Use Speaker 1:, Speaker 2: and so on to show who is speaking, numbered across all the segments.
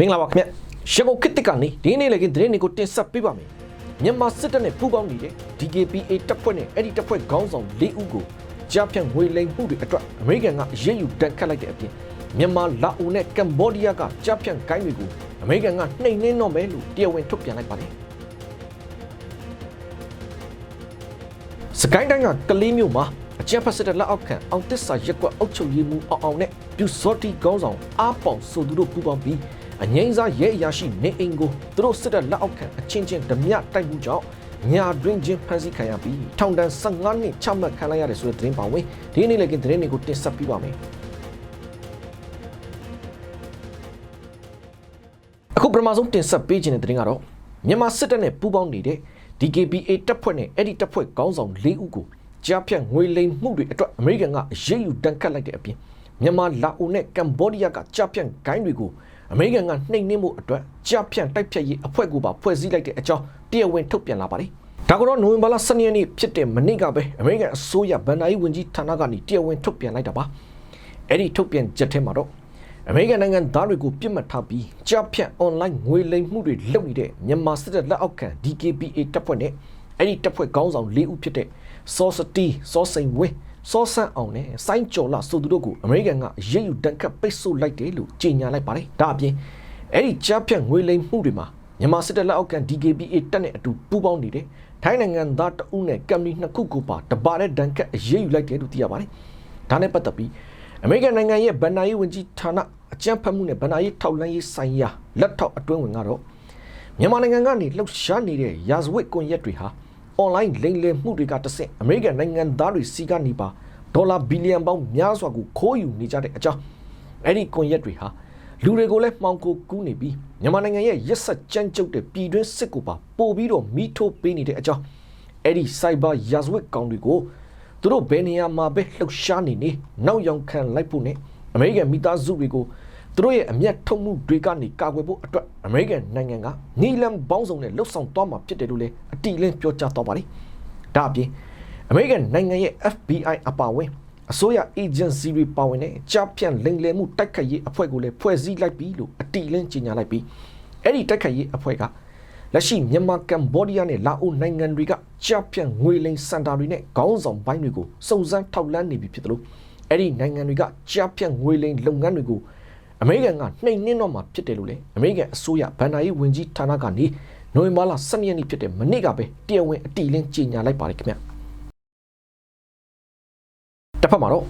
Speaker 1: မင်္ဂလာပါခင်ဗျရန်ကုန်ခေတ်တစ်ကနေဒီနေ့လည်းကသတင်းတွေကိုတင်ဆက်ပေးပါမယ်မြန်မာစစ်တပ်နဲ့ပူးပေါင်းနေတဲ့ DKPA တပ်ဖွဲ့နဲ့အဲ့ဒီတပ်ဖွဲ့ခေါင်းဆောင်၄ဦးကိုကြားဖြတ်ငွေလိမ်မှုတွေအတွက်အမေရိကန်ကအရေးယူတန်ခတ်လိုက်တဲ့အပြင်မြန်မာလာအိုနဲ့ကမ်ဘောဒီးယားကကြားဖြတ်ဂိုင်းတွေကိုအမေရိကန်ကနှိမ်နှင်းတော့မယ်လို့တရားဝင်ထုတ်ပြန်လိုက်ပါတယ်စကိုင်းတိုင်းကကလေးမျိုးမှာအကြံဖက်စစ်တပ်လက်အောက်ခံအောင်တစ္ဆာရက်ကွက်အုပ်ချုပ်ရေးမှူးအောင်အောင်နဲ့ပြူစောတီခေါင်းဆောင်အားပေါင်ဆိုသူတို့ပူးပေါင်းပြီး အငိမ့်စားရဲအရာရှိနေအိမ်ကိုသူတို့စစ်တပ်လက်အောက်ခံအချင်းချင်းဓမြတိုက်မှုကြောင့်ညာတွင်ချင်းဖမ်းဆီးခံရပြီးထောင်ဒဏ်15နှစ်ချမှတ်ခံလိုက်ရတယ်ဆိုတဲ့သတင်းပါဝင်ဒီနေ့လည်းကသတင်းတွေကိုတင်ဆက်ပေးပါမယ်အခုပထမဆုံးတင်ဆက်ပေးခြင်းတဲ့သတင်းကတော့မြန်မာစစ်တပ်နဲ့ပူးပေါင်းနေတဲ့ DKPA တပ်ဖွဲ့နဲ့အဲ့ဒီတပ်ဖွဲ့ခေါင်းဆောင်၄ဦးကိုကြားဖြတ်ငွေလိမ်မှုတွေအတွက်အမေရိကန်ကအရေးယူတန်ခတ်လိုက်တဲ့အပြင်မြန်မာလာအိုနဲ့ကမ်ဘောဒီးယားကကြားဖြတ်ဂိုင်းတွေကို အမေရိကန်ကနှိမ်နင်းမှုအတွက်ကြားဖြတ်တိုက်ဖြတ်ရေးအဖွဲ့ကိုပါဖွဲ့စည်းလိုက်တဲ့အကြောင်းတရားဝင်ထုတ်ပြန်လာပါတယ်။ဒါကတော့နိုဝင်ဘာလ12ရက်နေ့ဖြစ်တဲ့မနေ့ကပဲအမေရိကန်အစိုးရဗန်ဒါယီဝန်ကြီးဌာနကနေတရားဝင်ထုတ်ပြန်လိုက်တာပါ။အဲ့ဒီထုတ်ပြန်ချက်ထဲမှာတော့အမေရိကန်နိုင်ငံသားတွေကိုပြစ်မှတ်ထားပြီးကြားဖြတ် online ငွေလိမ်မှုတွေလုပ်နေတဲ့မြန်မာစစ်တပ်လက်အောက်ခံ DKPA တပ်ဖွဲ့နဲ့အဲ့ဒီတပ်ဖွဲ့ခေါင်းဆောင်၄ဦးဖြစ်တဲ့စောစတီ စောစိန်ဝင်းစောဆန်းအောင်နဲ့စိုင်းကျော်လာဆိုသူတို့ကိုအမေရိကန်ကအရေးယူတန်ခတ်ပိတ်ဆို့လိုက်တယ်လို့ကြေညာလိုက်ပါတယ်။ဒါအပြင်အဲ့ဒီကြားဖြတ်ငွေလိမ်မှုတွေမှာမြန်မာစစ်တပ်လက်အောက်ခံ DKPA တပ်နဲ့အတူပူးပေါင်းနေတဲ့ထိုင်းနိုင်ငံသားတဦးနဲ့ကမ်ပဏီနှစ်ခုကိုပါတပါတဲ့ဒဏ်ခတ်အရေးယူလိုက်တယ်လို့သိရပါတယ်။ဒါနဲ့ပတ်သက်ပြီးအမေရိကန်နိုင်ငံရဲ့ဗန်နာရေးဝန်ကြီးဌာနအကြံဖတ်မှုနဲ့ဗန်နာရေးထောက်လှမ်းရေးဆိုင်ရာလက်ထောက်အတွင်းဝင်ကတော့မြန်မာနိုင်ငံကနေလှုပ်ရှားနေတဲ့ရာဇဝတ်ကွန်ရက်တွေဟာ online လိမ်လည်မှုတွေကတဆင့်အမေရိကန်နိုင်ငံသားတွေစီကနေပါဒေါ်လာဘီလီယံပေါင်းများစွာကိုခိုးယူနေကြတဲ့အကြောင်းအဲ့ဒီကွန်ရက်တွေဟာလူတွေကိုလည်းမှောင်ခိုကူးနေပြီးမြန်မာနိုင်ငံရဲ့ရက်ဆက်ကြမ်းကြုတ်တဲ့ပြည်တွင်းစစ်ကိုပါပို့ပြီးတော့မိထိုးပေးနေတဲ့အကြောင်းအဲ့ဒီ cyber ရာဇဝတ်ကောင်တွေကိုသူတို့ဘယ်နေရာမှာပဲလှုပ်ရှားနေနေနောက်ယောင်ခံလိုက်ဖို့နဲ့အမေရိကန်မိသားစုတွေကို သူတို့ရဲ့အမျက်ထုတ်မှုတွေကနေကာကွယ်ဖို့အတွက်အမေရိကန်နိုင်ငံကနီလန်ပေါင်းစုံနဲ့လှုပ်ဆောင်သွားမှာဖြစ်တယ်လို့လည်းအတိအလင်းပြောကြားသွားပါတယ်။ဒါအပြင်အမေရိကန်နိုင်ငံရဲ့ FBI အပါအဝင်အစိုးရ agency တွေပါဝင်တဲ့ကြားဖြန့်လိမ်လည်မှုတိုက်ခတ်ရေးအဖွဲ့ကိုလည်းဖွဲ့စည်းလိုက်ပြီလို့အတိအလင်းကြေညာလိုက်ပြီးအဲ့ဒီတိုက်ခတ်ရေးအဖွဲ့ကလက်ရှိမြန်မာကမ်ဘောဒီးယားနဲ့လာအိုနိုင်ငံတွေကကြားဖြန့်ငွေလိမ်စင်တာတွေနဲ့ခေါင်းဆောင်ပိုင်းတွေကိုစုံစမ်းထောက်လှမ်းနေပြီဖြစ်တယ်လို့အဲ့ဒီနိုင်ငံတွေကကြားဖြန့်ငွေလိမ်လုပ်ငန်းတွေကို အမေရိကန်ကနှိမ်နင်းတော့မှာဖြစ်တယ်လို့လည်းအမေရိကန်အစိုးရဗန်နာရေးဝန်ကြီးဌာနကနေနိုဝင်ဘာလ12ရက်နေ့ဖြစ်တဲ့မနေ့ကပဲတရားဝင်အတိအလင်းကြေညာလိုက်ပါတယ်ခင်ဗျတစ်ဖက်မှာတော့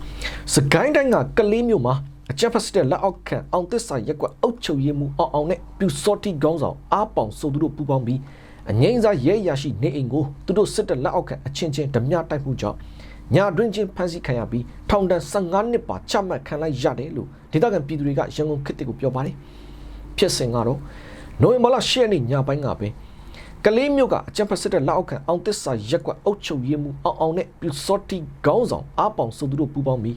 Speaker 1: စကိုင်းတိုင်းကကလေးမျိုးမှာအကြက်ဖက်စတဲ့လက်အောက်ခံအောင်သစ္စာရက်ကွက်အုပ်ချုပ်ရေးမှုအောင်အောင်နဲ့ပြူစောတိခေါင်းဆောင်အားပေါင်ဆိုသူတို့ပူးပေါင်းပြီးအငိမ့်စားရဲရရှိနေအိမ်ကိုသူတို့စစ်တပ်လက်အောက်ခံအချင်းချင်းဓမြတိုက်မှုကြောင့် ညာတွင်ချင်းဖမ်းဆီးခံရပြီးထောင်ဒဏ်15နှစ်ပါချမှတ်ခံလိုက်ရတယ်လို့ဒေသခံပြည်သူတွေကရန်ကုန်ခေတ်တစ်ကိုပြောပါတယ်ဖြစ်စဉ်ကတော့နိုဝင်ဘာလ10ရက်နေ့ညပိုင်းကပဲကလေးမျိုးကအကြံဖက်စစ်တဲ့လက်အောက်ခံအောင်သစ္စာရက်ကွက်အုပ်ချုပ်ရေးမှုအောင်အောင်နဲ့ပြူစောတိခေါင်းဆောင်အားပေါင်ဆိုသူတို့ပူးပေါင်းပြီး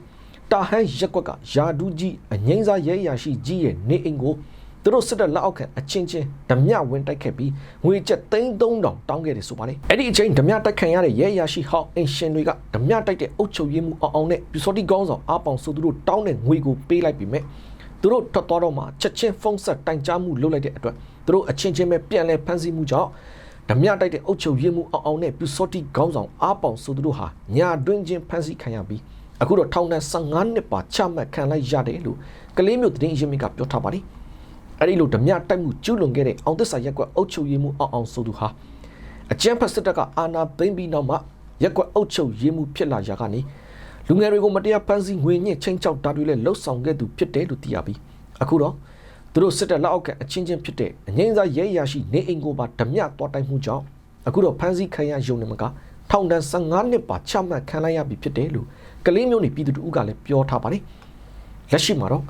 Speaker 1: တာဟန်ရက်ကွက်ကယာဒူးကြီးအငိမ့်စားရဲရာရှိကြီးရဲ့နေအိမ်ကို သူတို့စစ်တပ်လက်အောက်ခံအချင်းချင်းဓမြဝင်တိုက်ခဲ့ပြီးငွေကျပ်သိန်း3000တောင်းခဲ့တယ်ဆိုပါတယ်အဲ့ဒီအချိန်ဓမြတိုက်ခံရတဲ့ရဲရာရှိဟောင်းအင်ရှင်တွေကဓမြတိုက်တဲ့အုပ်ချုပ်ရေးမှုအောင်အောင်နဲ့ပြူစောတိခေါင်းဆောင်အားပေါင်ဆိုသူတို့တောင်းတဲ့ငွေကိုပေးလိုက်ပြီးမြဲသူတို့ထွက်သွားတော့မှချက်ချင်းဖုန်းဆက်တိုင်ကြားမှုလုပ်လိုက်တဲ့အတွက်သူတို့အချင်းချင်းပဲပြန်လဲဖမ်းဆီးမှုကြောင့်ဓမြတိုက်တဲ့အုပ်ချုပ်ရေးမှုအောင်အောင်နဲ့ပြူစောတိခေါင်းဆောင်အားပေါင်ဆိုသူတို့ဟာညာတွင်းချင်းဖမ်းဆီးခံရပြီးအခုတော့ထောင်ဒဏ်15နှစ်ပါချမှတ်ခံလိုက်ရတယ်လို့ကလေးမျိုးသတင်းရင်းမြစ်ကပြောထားပါတယ် အဲ့ဒီလိုဓမြတိုက်မှုကျူးလွန်ခဲ့တဲ့အောင်သစ္စာရက်ကွက်အုပ်ချုပ်ရေးမှုအောင်အောင်ဆိုသူဟာအကြမ်းဖက်စစ်တပ်ကအာဏာသိမ်းပြီးနောက်မှရက်ကွက်အုပ်ချုပ်ရေးမှုဖြစ်လာရာကနေလူငယ်တွေကိုမတရားဖမ်းဆီးငွေညှစ်ချင်းချောက်တာတွေလည်းလှုပ်ဆောင်ခဲ့သူဖြစ်တယ်လို့သိရပြီးအခုတော့သူတို့စစ်တပ်လက်အောက်ကအချင်းချင်းဖြစ်တဲ့အငိမ့်စားရဲရရှိနေအိမ်ကိုပါဓမြတော်တိုက်မှုကြောင့်အခုတော့ဖမ်းဆီးခံရယုံနေမှာကထောင်ဒဏ်15နှစ်ပါချမှတ်ခံလိုက်ရပြီဖြစ်တယ်လို့ကလေးမျိုးနေပြည်သူတို့ကလည်းပြောထားပါတယ်လက်ရှိမှာတော့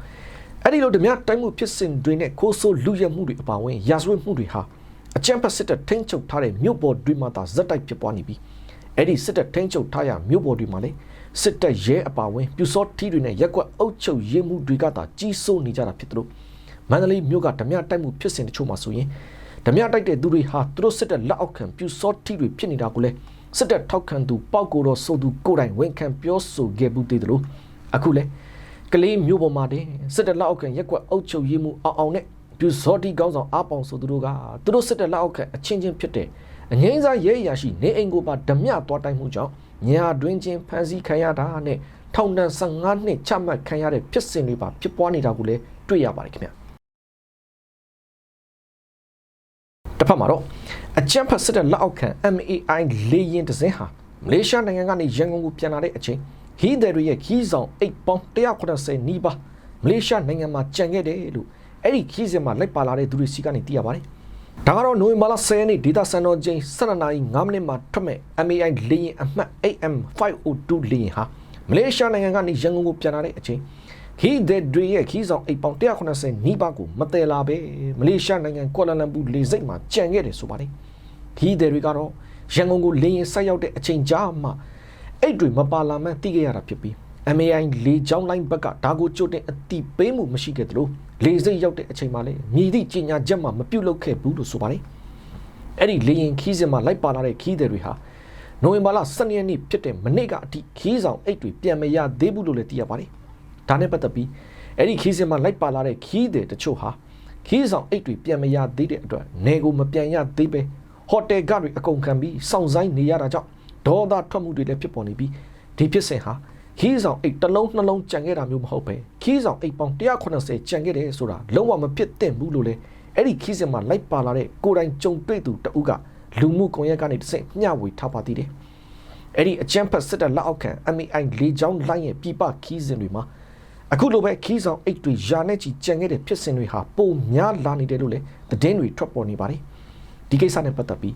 Speaker 1: အဲ့ဒီလိုဓမြတိုက်မှုဖြစ်စဉ်တွေနဲ့ခိုးဆိုးလူရဲမှုတွေအပါအဝင်ရာဇဝတ်မှုတွေဟာအကြမ်းဖက်စစ်တပ်ထိန်းချုပ်ထားတဲ့မြို့ပေါ်တွေမှာသာဇက်တိုက်ဖြစ်ပွားနေပြီးအဲ့ဒီစစ်တပ်ထိန်းချုပ်ထားရမြို့ပေါ်တွေမှာလည်းစစ်တပ်ရဲအပါအဝင်ပြူစောထီးတွေနဲ့ရက်ကွက်အုပ်ချုပ်ရေးမှုတွေကသာကြီးစိုးနေကြတာဖြစ်တယ်လို့မန္တလေးမြို့ကဓမြတိုက်မှုဖြစ်စဉ်တချို့မှာဆိုရင်ဓမြတိုက်တဲ့သူတွေဟာသူတို့စစ်တပ်လက်အောက်ခံပြူစောထီးတွေဖြစ်နေတာကိုလည်းစစ်တပ်ထောက်ခံသူပောက်ကိုတော်ဆိုသူကိုယ်တိုင်ဝန်ခံပြောဆိုခဲ့ဘူးသေးတယ်လို့အခုလဲ ကလေးမျိုးပေါ်မှာတင်စစ်တပ်လက်အောက်ခံရက်ကွက်အုပ်ချုပ်ရေးမှုအောင်အောင်နဲ့ပြူဇော်တီကောင်းဆောင်အပေါင်ဆိုသူတို့ကသူတို့စစ်တဲ့လက်အောက်ခံအချင်းချင်းဖြစ်တဲ့အငိမ့်စားရဲအရာရှိနေအိမ်ကိုပါဓမြသွားတိုင်းမှုကြောင့်ညာတွင်ချင်းဖန်ဆီးခံရတာနဲ့ထောင်ဒဏ်15နှစ်ချမှတ်ခံရတဲ့ဖြစ်စဉ်တွေပါဖြစ်ပွားနေတာကိုလည်းတွေ့ရပါတယ်ခင်ဗျာတစ်ဖက်မှာတော့အကြမ်းဖက်စစ်တဲ့လက်အောက်ခံ MAI လေရင်တစ်စင်းဟာမလေးရှားနိုင်ငံကနေရန်ကုန်ကိုပြန်လာတဲ့အချိန် ဟီးတယ်တွေရဲ့ခီးဆောင်အိတ်ပေါင်း180နီးပါးမလေးရှားနိုင်ငံမှာကြံခဲ့တယ်လို့အဲ့ဒီခီးစဉ်မှာလိုက်ပါလာတဲ့သူတွေစီကနေသိရပါတယ်။ဒါကတော့နိုဝင်ဘာလ10ရက်နေ့ဒေတာစံတော်ချိန်12နာရီ9မိနစ်မှာထွက်မဲ့ MAI လေရင်အမှတ် AM502 လေရင်ဟာမလေးရှားနိုင်ငံကနေရန်ကုန်ကိုပြန်လာတဲ့အချိန်ခီးတဲ့တွေရဲ့ခီးဆောင်အိတ်ပေါင်း180နီးပါးကိုမတည်လာပဲမလေးရှားနိုင်ငံကွာလာလမ်ပူလေဆိပ်မှာကြံခဲ့တယ်ဆိုပါတယ်။ခီးတဲ့တွေကတော့ရန်ကုန်ကိုလေရင်ဆက်ရောက်တဲ့အချိန်ကြာမှ အိတ်တွေမပါလာမှန်းသိခဲ့ရတာဖြစ်ပြီး MAI လေကြောင်းလိုင်းဘက်ကဒါကိုကြိုတင်အတိပေးမှုမရှိခဲ့သလိုလေစိတ်ရောက်တဲ့အချိန်မှာလည်းမြည်သည့်ကြီးညာချက်မှမပြုတ်လုခဲ့ဘူးလို့ဆိုပါတယ်။အဲ့ဒီလေရင်ခီးစင်မှာလိုက်ပါလာတဲ့ခီးသည်တွေဟာနိုဝင်ဘာလ12ရက်နေ့ဖြစ်တဲ့မနေ့ကအထိခီးဆောင်အိတ်တွေပြန်မရသေးဘူးလို့လည်းသိရပါတယ်။ဒါနဲ့ပတ်သက်ပြီးအဲ့ဒီခီးစင်မှာလိုက်ပါလာတဲ့ခီးသည်တချို့ဟာခီးဆောင်အိတ်တွေပြန်မရသေးတဲ့အတွက်နေကိုမပြန်ရသေးပဲဟိုတယ်ကတွေအကုန်ခံပြီးစောင့်ဆိုင်နေရတာကြောင့် ဒေါသထွက်မှုတွေလည်းဖြစ်ပေါ်နေပြီးဒီဖြစ်စဉ်ဟာခီးဆောင်အိတ်တစ်လုံးနှလုံးကြံခဲ့တာမျိုးမဟုတ်ပဲခီးဆောင်အိတ်ပေါင်း180ကြံခဲ့တယ်ဆိုတာလုံးဝမဖြစ်သင့်ဘူးလို့လေအဲ့ဒီခီးစင်မှာလိုက်ပါလာတဲ့ကိုယ်တိုင်ကြုံတွေ့သူတဦးကလူမှုကွန်ရက်ကနေတစ်ဆင့်မျှဝေထားပါသေးတယ်အဲ့ဒီအကြမ်းဖက်စစ်တပ်လက်အောက်ခံ MAI လေးချောင်းလိုင်းရဲ့ပြပခီးစင်တွေမှာအခုလိုပဲခီးဆောင်အိတ်တွေယာနဲ့ချီကြံခဲ့တဲ့ဖြစ်စဉ်တွေဟာပုံများလာနေတယ်လို့လေသတင်းတွေထွက်ပေါ်နေပါတယ်ဒီကိစ္စနဲ့ပတ်သက်ပြီး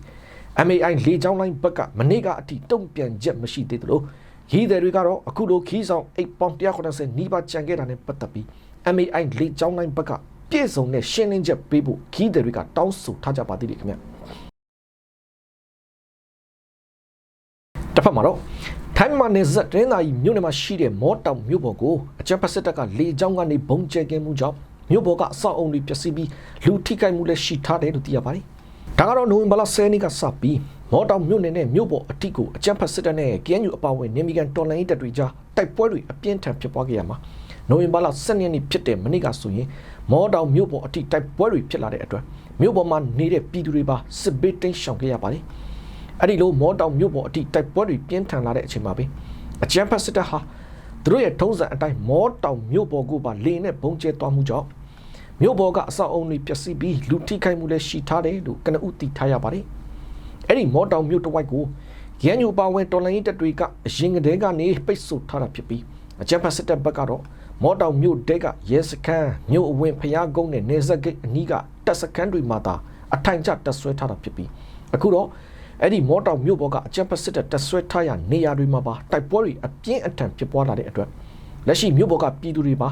Speaker 1: MAI လေးချောင်းလိုင်းဘက်ကမနေ့ကအထိတုံ့ပြန်ချက်မရှိသေးသလိုရီးတယ်တွေကတော့အခုလိုခီးဆောင်အိတ်ပေါင်း190နီးပါးကြံခဲ့တာနဲ့ပတ်သက်ပြီး MAI လေးချောင်းလိုင်းဘက်ကပြည့်စုံတဲ့ရှင်းလင်းချက်ပေးဖို့ခီးတယ်တွေကတောင်းဆိုထားကြပါသေးတယ်ခင်ဗျတစ်ဖက်မှာတော့ထိုင်းမှာနေဇက်တင်းသာကြီးမြို့နယ်မှာရှိတဲ့မောတောင်မြို့ပေါ်ကိုအကြမ်းဖက်စစ်တပ်ကလေကြောင်းကနေဘုံကျဲကင်းမှုကြောင့်မြို့ပေါ်ကအဆောက်အုံတွေပျက်စီးပြီးလူထိခိုက်မှုလည်းရှိထားတယ်လို့သိရပါတယ်။ ဒါကတော့နိုဝင်ဘာလ10ရက်နေ့ကစပြီးမော်တောင်မြို့နယ်နဲ့မြို့ပေါ်အထိကိုအကြမ်းဖက်စစ်တပ်နဲ့ KNU အပါအဝင်နေမီကန်တော်လှန်ရေးတပ်တွေကြားတိုက်ပွဲတွေအပြင်းထန်ဖြစ်ပွားခဲ့ရမှာနိုဝင်ဘာလ10ရက်နေ့ဖြစ်တဲ့မနေ့ကဆိုရင်မော်တောင်မြို့ပေါ်အထိတိုက်ပွဲတွေဖြစ်လာတဲ့အတွက်မြို့ပေါ်မှာနေတဲ့ပြည်သူတွေပါစစ်ဘေးတိမ်းရှောင်ခဲ့ရပါတယ်အဲ့ဒီလိုမော်တောင်မြို့ပေါ်အထိတိုက်ပွဲတွေပြင်းထန်လာတဲ့အချိန်မှာပဲအကြမ်းဖက်စစ်တပ်ဟာသူတို့ရဲ့ထုံးစံအတိုင်းမော်တောင်မြို့ပေါ်ကိုပါလေနဲ့ဘုံကျဲသွားမှုကြောင့် မြို့ပေါ်ကအဆောက်အုံတွေပျက်စီးပြီးလူထိခိုက်မှုလည်းရှိထားတယ်လို့ကနဦးသိထားရပါတယ်အဲ့ဒီမော်တောင်မြို့တစ်ဝိုက်ကိုရန်ယူပါဝင်တော်လိုင်းတပ်တွေကအရင်ကတည်းကနေပိတ်ဆို့ထားတာဖြစ်ပြီးအကြမ်းဖက်စစ်တပ်ဘက်ကတော့မော်တောင်မြို့တဲကရဲစခန်းမြို့အဝင်ဖျားကုန်းနဲ့နေဆက်ဂိတ်အနီးကတပ်စခန်းတွေမှာသာအထိုင်ကျတပ်ဆွဲထားတာဖြစ်ပြီးအခုတော့အဲ့ဒီမော်တောင်မြို့ပေါ်ကအကြမ်းဖက်စစ်တပ်တပ်ဆွဲထားရနေရာတွေမှာပါတိုက်ပွဲတွေအပြင်းအထန်ဖြစ်ပွားလာတဲ့အတွက်လက်ရှိမြို့ပေါ်ကပြည်သူတွေပါ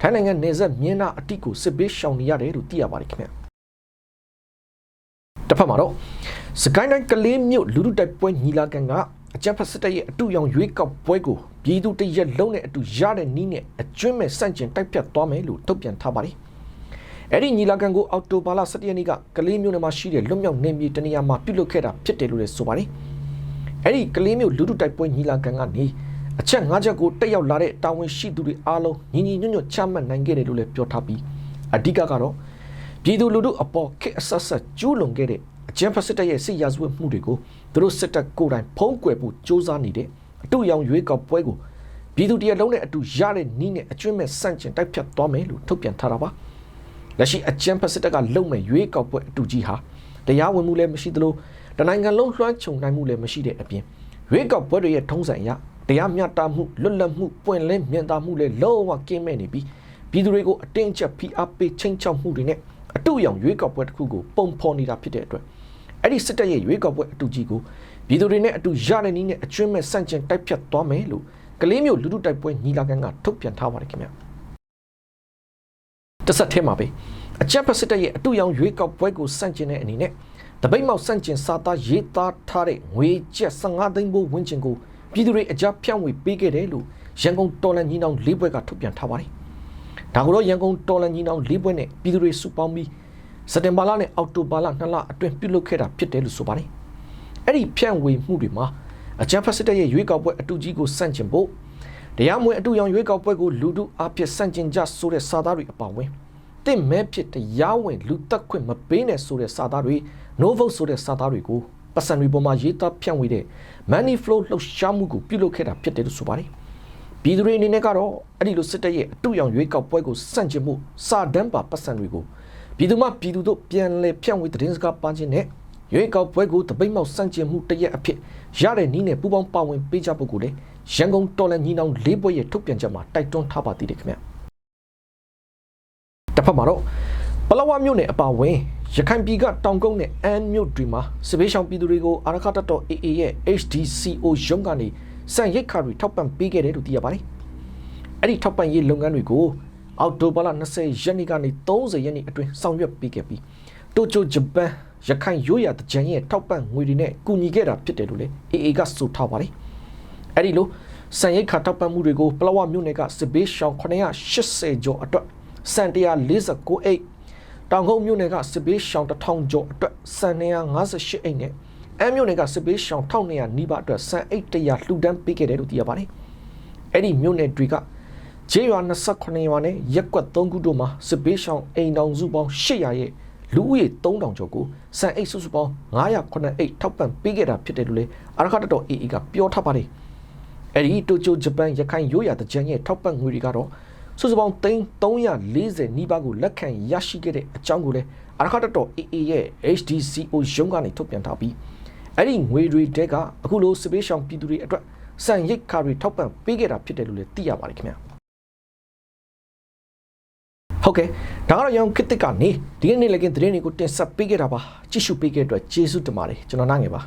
Speaker 1: ထိုင်းနိုင်ငံနေဆက်မြင်းနာအတိကိုစစ်ဘေးရှောင်နေရတယ်လို့သိရပါတယ်ခင်ဗျတစ်ဖက်မှာတော့စကိုင်းတိုင်းကလေးမြို့လူလူတိုက်ပွဲညီလာခံကအကြမ်းဖက်စစ်တပ်ရဲ့အတူရောင်ရွေးကောက်ပွဲကိုပြည်သူတရက်လုံးနဲ့အတူရတဲ့နီးနဲ့အကျွမ်းမဲ့စန့်ကျင်တိုက်ဖြတ်သွားမယ်လို့ထုတ်ပြန်ထားပါတယ်။အဲ့ဒီညီလာခံကိုအောက်တိုဘာလ17ရက်နေ့ကကလေးမြို့နယ်မှာရှိတဲ့လွတ်မြောက်နေမြေတနေရာမှာပြုလုပ်ခဲ့တာဖြစ်တယ်လို့လည်းဆိုပါတယ်။အဲ့ဒီကလေးမြို့လူလူတိုက်ပွဲညီလာခံကနေ အချက်၅ချက်ကိုတက်ရောက်လာတဲ့တာဝန်ရှိသူတွေအားလုံးညီညီညွတ်ညွတ်ချမှတ်နိုင်ခဲ့တယ်လို့လည်းပြောထားပြီးအဓိကကတော့ပြည်သူလူထုအပေါ်ခက်အဆက်ဆက်ကျူးလွန်ခဲ့တဲ့အကြမ်းဖက်စစ်တပ်ရဲ့စစ်ရာဇဝတ်မှုတွေကိုသူတို့စစ်တပ်ကိုယ်တိုင်ဖုံးကွယ်ဖို့စ조사နေတဲ့အတူရောင်ရွေးကောက်ပွဲကိုပြည်သူတရလုံးနဲ့အတူရတဲ့နီးနဲ့အကျွင့်မဲ့စန့်ကျင်တိုက်ဖြတ်သွားမယ်လို့ထုတ်ပြန်ထားတာပါလက်ရှိအကြမ်းဖက်စစ်တပ်ကလုံမဲ့ရွေးကောက်ပွဲအတူကြီးဟာတရားဝင်မှုလည်းမရှိသလိုတနိုင်ငံလုံးလွှမ်းခြုံနိုင်မှုလည်းမရှိတဲ့အပြင်ရွေးကောက်ပွဲတွေရဲ့ထုံးစံအရ တရားမျှတမှုလွတ်လပ်မှုပွင့်လင်းမြင်သာမှုလည်းလုံးဝကင်းမဲ့နေပြီးပြည်သူတွေကိုအတင်းကျပ်ဖိအားပေးချိန်ချောက်မှုတွေနဲ့အတူရောင်ရွေးကောက်ပွဲတစ်ခုကိုပုံဖော်နေတာဖြစ်တဲ့အတွက်အဲ့ဒီစစ်တပ်ရဲ့ရွေးကောက်ပွဲအတူကြီးကိုပြည်သူတွေနဲ့အတူရတဲ့နည်းနဲ့အကျွမ်းမဲ့ဆန့်ကျင်တိုက်ဖြတ်သွားမယ်လို့ကလေးမျိုးလူထုတိုက်ပွဲညီလာခံကထုတ်ပြန်ထားပါတယ်ခင်ဗျတစ်ဆက်ထဲမှာပဲအကြက်ဖက်စစ်တပ်ရဲ့အတူရောင်ရွေးကောက်ပွဲကိုဆန့်ကျင်တဲ့အနေနဲ့တပိတ်မောက်ဆန့်ကျင်စာသားရေးသားထားတဲ့ငွေကျပ်15သိန်းဘိုးဝန်းကျင်ကို ပြည်သူတွေအကြဖြန့်ဝေပေးခဲ့တယ်လို့ရန်ကုန်တော်လန်ညီနောင်၄ဘွဲကထုတ်ပြန်ထားပါတယ်ဒါကိုတော့ရန်ကုန်တော်လန်ညီနောင်၄ဘွဲနဲ့ပြည်သူတွေစုပေါင်းပြီးစက်တင်ဘာလနဲ့အောက်တိုဘာလ2လအတွင်းပြုလုပ်ခဲ့တာဖြစ်တယ်လို့ဆိုပါတယ်။အဲ့ဒီဖြန့်ဝေမှုတွေမှာအကြမ်းဖက်စစ်တပ်ရဲ့ရွေးကောက်ပွဲအတူကြီးကိုစန့်ကျင်ဖို့တရားမဝင်အတူရောင်ရွေးကောက်ပွဲကိုလူထုအပြစ်စန့်ကျင်ကြဆိုတဲ့စာသားတွေအပါအဝင်တင့်မဲဖြစ်တရားဝင်လူတက်ခွင့်မပေးနဲ့ဆိုတဲ့စာသားတွေ no vote ဆိုတဲ့စာသားတွေကို ပတ်စံတွေပေါ်မှာရေးသားဖြန့်ဝေတဲ့ money flow လှုပ်ရှားမှုကိုပြုလုပ်ခဲ့တာဖြစ်တယ်လို့ဆိုပါတယ်ပြည်သူတွေအနေနဲ့ကတော့အဲ့ဒီလိုစစ်တပ်ရဲ့အတူရောင်ရွေးကောက်ပွဲကိုစန့်ကျင်မှုစာတန်းပါပတ်စံတွေကိုပြည်သူမှပြည်သူတို့ပြန်လည်ဖြန့်ဝေသတင်းစကားပါခြင်းနဲ့ရွေးကောက်ပွဲကိုတပိတ်မောက်စန့်ကျင်မှုတရက်အဖြစ်ရတဲ့နည်းနဲ့ပူးပေါင်းပါဝင်ပေးကြဖို့ကိုလည်းရန်ကုန်တော်လန်ညီနောင်လေးဘွဲ့ရဲ့ထုတ်ပြန်ချက်မှာတိုက်တွန်းထားပါသေးတယ်ခင်ဗျတစ်ဖက်မှာတော့ ပလောဝမြို့နယ်အပါအဝင်ရခိုင်ပြည်ကတောင်ကုန်းနဲ့အမ်းမြို့တွေမှာစစ်ဘေးရှောင်ပြည်သူတွေကိုအာရခတတော် AA ရဲ့ HDCO ရုံးကနေစံရိတ်ခါတွေထောက်ပံ့ပေးခဲ့တယ်လို့သိရပါတယ်။အဲ့ဒီထောက်ပံ့ရေးလုပ်ငန်းတွေကိုအောက်တိုဘာလ20ရက်နေ့ကနေ30ရက်နေ့အတွင်းဆောင်ရွက်ပေးခဲ့ပြီးတိုကျိုဂျပန်ရခိုင်ရိုးရာတကြံရဲ့ထောက်ပံ့ငွေတွေနဲ့ကူညီခဲ့တာဖြစ်တယ်လို့လည်း AA ကဆိုထားပါတယ်။အဲ့ဒီလိုစံရိတ်ခါထောက်ပံ့မှုတွေကိုပလောဝမြို့နယ်ကစစ်ဘေးရှောင်980ကျော်အတွက်စံ149အိတ် တောင်ကုန်းမြို့နယ်ကစစ်ဘေးရှောင်1000ကျော်အတွက်စံ258အိတ်နဲ့အမ်းမြို့နယ်ကစစ်ဘေးရှောင်1200နီးပါးအတွက်စံအိတ်100လှူဒန်းပေးခဲ့တယ်လို့သိရပါတယ်။အဲ့ဒီမြို့နယ်တွေကခြေရွာ28ရွာနဲ့ရက်ကွက်3ခုတို့မှာစစ်ဘေးရှောင်အိမ်တောင်စုပေါင်း800ရဲ့လူဦးရေ3000ကျော်ကိုစံအိတ်စုစုပေါင်း909အိတ်ထောက်ပံ့ပေးခဲ့တာဖြစ်တယ်လို့လေအာရခတတော် AA ကပြောထားပါတယ်။အဲ့ဒီတိုကျိုဂျပန်ရခိုင်ရိုးရာတကြံရဲ့ထောက်ပံ့ငွေတွေကတော့ စုစုပေါင်းသိန်း340နီးပါးကိုလက်ခံရရှိခဲ့တဲ့အကြောင်းကိုလည်းအာရခတတော် AA ရဲ့ HDCO ရုံးကနေထုတ်ပြန်ထားပြီးအဲ့ဒီငွေတွေတဲကအခုလိုစပေးရှောင်ပြည်သူတွေအတွက်စံရိတ်ခါတွေထောက်ပံ့ပေးခဲ့တာဖြစ်တယ်လို့လည်းသိရပါတယ်ခင်ဗျာဟုတ်ကဲ့ဒါကတော့ရောင်ခစ်တစ်ကနေဒီကနေ့လည်းကင်းသတင်းတွေကိုတင်ဆက်ပေးခဲ့တာပါကြည့်ရှုပေးခဲ့တဲ့အတွက်ကျေးဇူးတင်ပါတယ်ကျွန်တော်နိုင်ငယ်ပါ